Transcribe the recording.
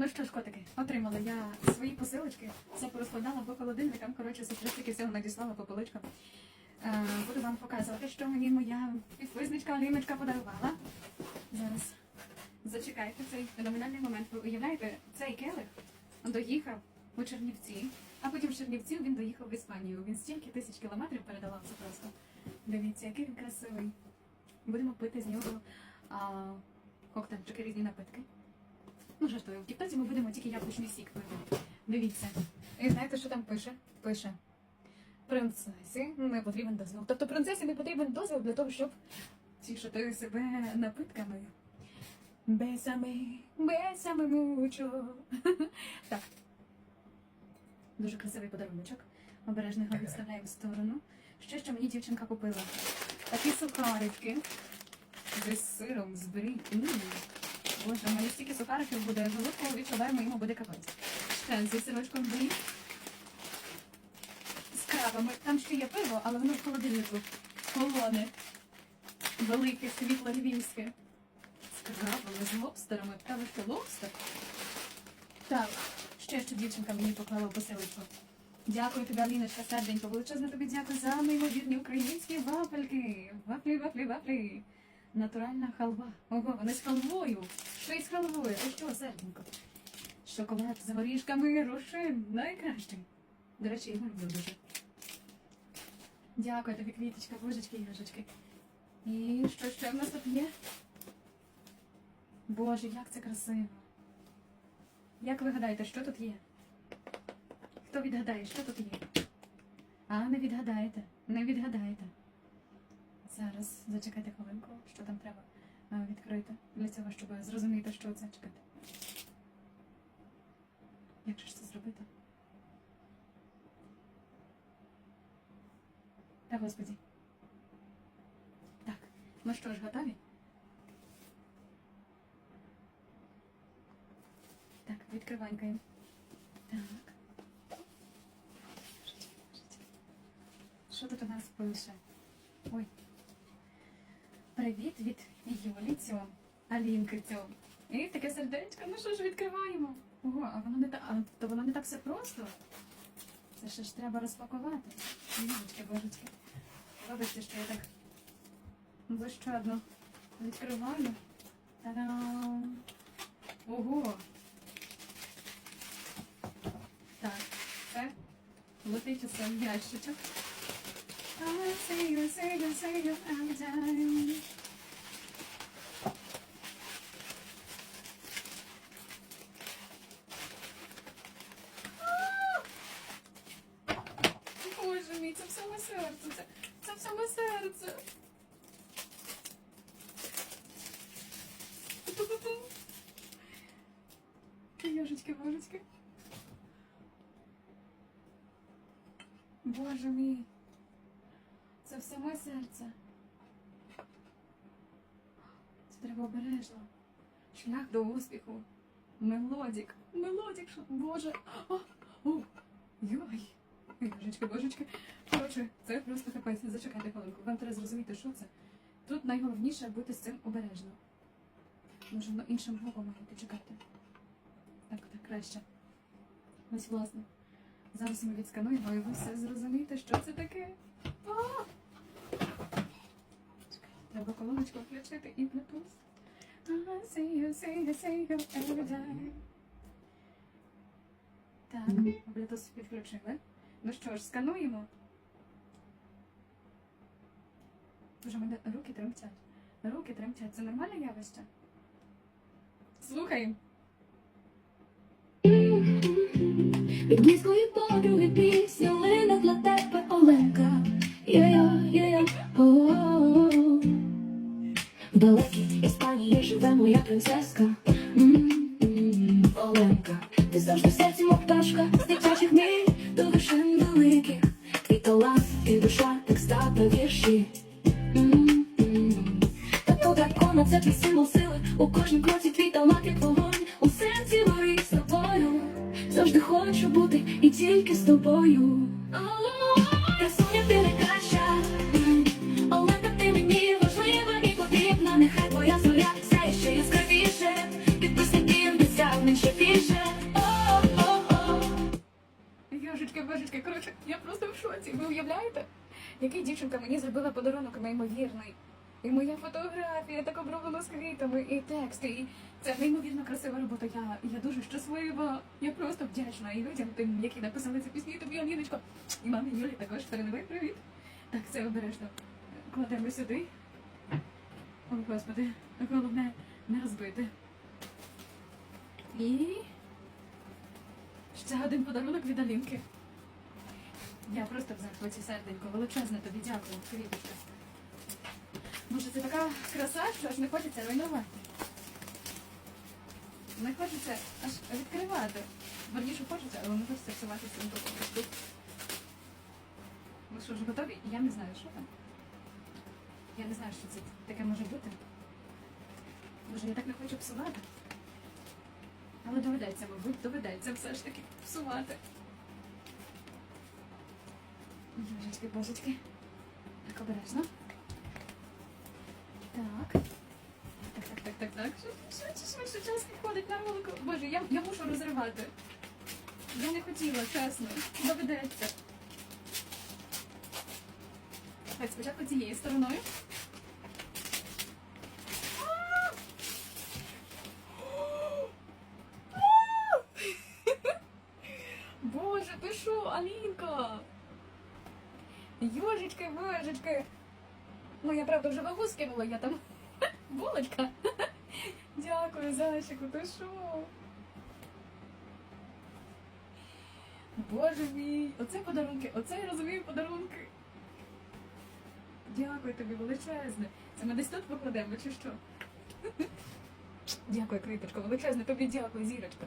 Ну що ж, котики, отримала я свої посилочки, все порозкладала по холодильникам. Коротше, сестрички всього надіслала по поличкам. Е, буду вам показувати, що мені моя підписничка Аліночка подарувала. Зараз зачекайте цей феноменальний момент. Ви уявляєте, цей келих доїхав у Чернівці, а потім з Чернівців він доїхав в Іспанію. Він стільки тисяч кілометрів передавав це просто. Дивіться, який він красивий. Будемо пити з нього а, коктейльчики, різні напитки. Ну, жартую, в тіктоці ми будемо тільки яблучний сік пити. Дивіться. І знаєте, що там пише? Пише. Принцесі не потрібен дозвіл. Тобто принцесі не потрібен дозвіл для того, щоб тішити себе напитками. Бесами, бесами мучо. Так. Дуже красивий подаруночок. Обережно його відставляємо в сторону. Ще що мені дівчинка купила. Такі сухарики. З сиром, з брі. Боже, мене стільки сухариків буде, головку відчуваємо, йому буде капець. Ще зі сирочком брі. З крабами. Там ще є пиво, але воно в холодильнику. Холоне. Велике, світло львівське. З крабами, з лобстерами. Та що, лобстер? Так, ще що дівчинка мені поклала посилочку. Дякую тобі, Аліночка, серденько. Величезне тобі дякую за неймовірні українські вафельки. Вафлі, вафлі, вафлі. Натуральна халва. Ого, вони з халвою. Що із халвою? Ти що, серденько? Шоколад з горішками, рушин. Найкращий. До речі, його люблю дуже. Дякую тобі, квіточка, божечки, яжечки. І що ще в нас тут є? Боже, як це красиво. Як ви гадаєте, що тут є? Хто відгадає, що тут є? А, не відгадаєте, не відгадаєте. Зараз зачекайте хвилинку, що там треба е, відкрити для цього, щоб зрозуміти, що це чекати. Як ж це зробити? Та господі. Так, ну що ж, готові? Так, відкриванькаємо. Так. Що тут у нас пише? Ой. Привіт від Юлі цьому, Алінки цьому. І таке сердечко, ну що ж відкриваємо? Ого, а воно не так, а то воно не так все просто. Це ще ж треба розпакувати. Божечки, божечки. Вибачте, що я так блищадно відкриваю. Та-дам! Ого! Так, це летить усе в ящичок. I see you, see you, see you every time. А! Боже мій, це в саме серце. Це, це в серце. Йожечки, божечки. Боже мій. Це все моє серце. Це треба обережно. Шлях до успіху. Мелодік. Мелодік, що Боже. О, о, йой. Божечки, божечки. Коротше, це просто капець. Зачекайте хвилинку. Вам треба зрозуміти, що це. Тут найголовніше бути з цим обережно. Може, воно іншим боком має йти. Чекайте. Так, так, краще. Ось власне. Зараз ми відскануємо і ви все зрозумієте, що це таке. А! Чекай, Треба колоночку включити і Bluetooth. I see you, see you, see you every day. Так, Bluetooth підключили. Ну що ж, скануємо. Боже, мене руки тремтять. Руки тремтять. Це нормальне явище? Слухаємо. Від близької подруги пісня лине для тебе о-о-о. В далекій Іспанії живе моя принцеска. Оленка, ти завжди серці пташка з душа, текста та вірші. Тату дракона, це твій символ сили. У кожній кроці твій талант як вогонь. У серці горить з тобою. Завжди хочу бути і тільки з тобою. Йожечки, божечки, коротше, я просто в шоці. Ви уявляєте? Який дівчинка мені зробила подарунок неймовірний. І моя фотографія так оброблена з квітами, і тексти, і це неймовірно красива робота. Я, я дуже щаслива. Я просто вдячна і людям, тим, які написали ці пісні, тобі, Аліночко. І мамі Юлі також передавай привіт. Так, це обережно. Кладемо сюди. О, господи, головне не розбити. І ще один подарунок від Алінки. Я просто в захваті серденько, величезне тобі дякую, квіточка. Боже, це така краса, що аж не хочеться руйнувати. Не хочеться аж відкривати. Верніше хочеться, але не хочеться псувати цим тут. Ви що ж готові? Я не знаю, що там. Я не знаю, що це таке може бути. Боже, я так не хочу псувати. Але доведеться, мабуть, доведеться все ж таки псувати. Божечки, божечки. Так, обережно. Так. Так, так, так, так, так. Швидше, швидше, час підходить на ролику. Боже, я, я мушу розривати. Я не хотіла, чесно. Доведеться. Так, спочатку цією стороною. А! А! Боже, ти що, Алінка? Йожечки, божечки. Ну, я правда вже вагу скинула, я там булочка. Дякую, зайчику, ти що? Боже мій, оце подарунки, оце я розумію подарунки. Дякую тобі величезне. Це ми десь тут покладемо, чи що? Дякую, крипочко, величезне, тобі дякую, зірочка.